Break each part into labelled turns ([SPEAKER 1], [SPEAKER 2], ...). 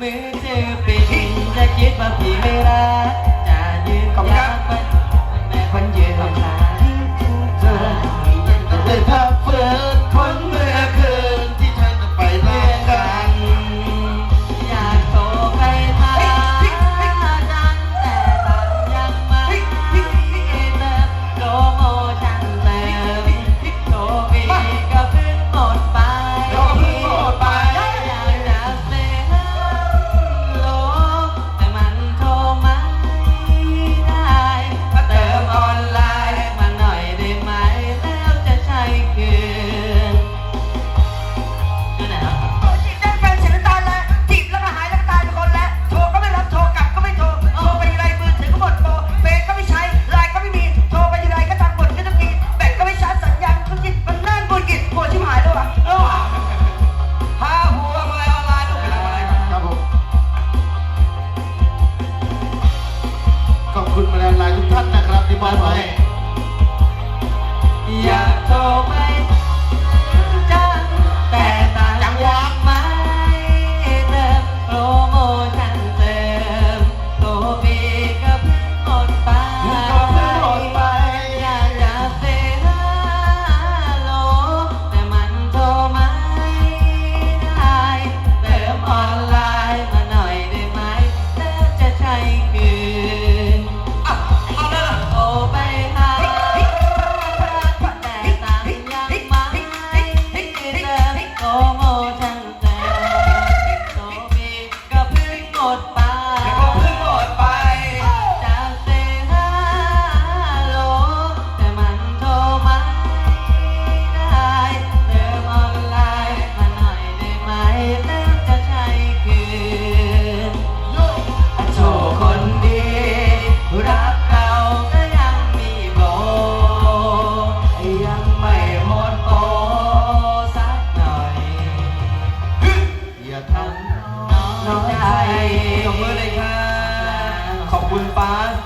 [SPEAKER 1] မေတ္တေ
[SPEAKER 2] ပိဋကကိပပိမေရ หลายทุกท่านนะครับที่มอบให้อยากโตมา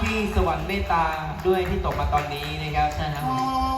[SPEAKER 2] ที่สวรรค์เมตตาด้วยที่ตกมาตอนนี้นะครับ
[SPEAKER 1] ใช่ครับ